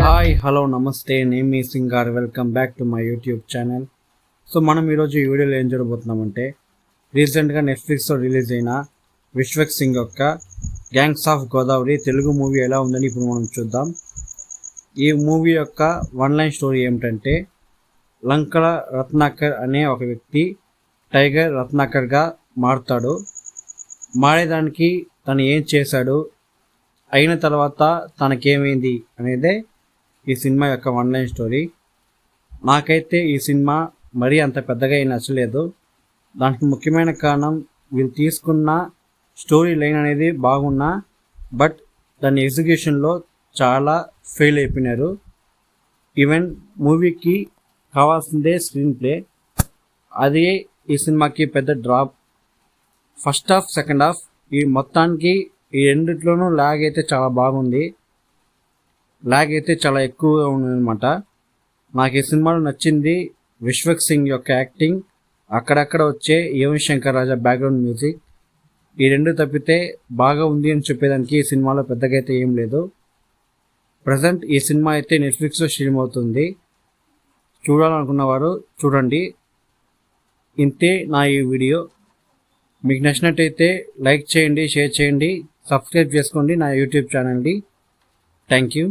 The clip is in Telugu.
హాయ్ హలో నమస్తే name me Singar welcome back to my YouTube channel so మనం ఈరోజు ఈ వీడియోలో ఏం చూడబోతున్నామంటే రీసెంట్గా నెట్ఫ్లిక్స్లో రిలీజ్ అయిన విశ్వక్ సింగ్ యొక్క gangs of Godavari Telugu movie ఎలా ఉందని ఇప్పుడు మనం చూద్దాం. ఈ మూవీ యొక్క వన్ లైన్ స్టోరీ ఏమిటంటే లంకల రత్నాకర్ అనే ఒక వ్యక్తి టైగర్ రత్నాకర్గా మారుతాడు. మారేదానికి తను ఏం చేశాడు? అయిన తర్వాత తనకేమైంది అనేదే ఈ సినిమా యొక్క వన్ లైన్ స్టోరీ నాకైతే ఈ సినిమా మరీ అంత పెద్దగా ఏం నచ్చలేదు. దానికి ముఖ్యమైన కారణం వీళ్ళు తీసుకున్న స్టోరీ లైన్ అనేది బాగున్నా బట్ దాని ఎగ్జిక్యూషన్లో చాలా ఫెయిల్ అయిపోయినారు. ఈవెన్ మూవీకి కావాల్సిందే స్క్రీన్ ప్లే అదే ఈ సినిమాకి పెద్ద drop first half second half ఈ మొత్తానికి ఈ రెండిట్లోనూ లాగ్ అయితే చాలా బాగుంది. లాగ్ అయితే చాలా ఎక్కువగా ఉంది అనమాట నాకు ఈ సినిమాలో నచ్చింది విశ్వక్ సింగ్ యొక్క యాక్టింగ్ అక్కడక్కడ వచ్చే యువన్ శంకర్ రాజా బ్యాక్గ్రౌండ్ మ్యూజిక్ ఈ రెండు తప్పితే బాగా ఉంది అని చెప్పేదానికి ఈ సినిమాలో పెద్దగా అయితే ఏం లేదు. ప్రజెంట్ ఈ సినిమా అయితే నెట్ఫ్లిక్స్లో స్ట్రీమ్ అవుతుంది. చూడాలనుకున్నవారు చూడండి. ఇంతే నా ఈ వీడియో. మీకు నచ్చినట్టయితే లైక్ చేయండి షేర్ చేయండి సబ్స్క్రైబ్ చేసుకోండి నా యూట్యూబ్ ఛానల్ని. Thank you.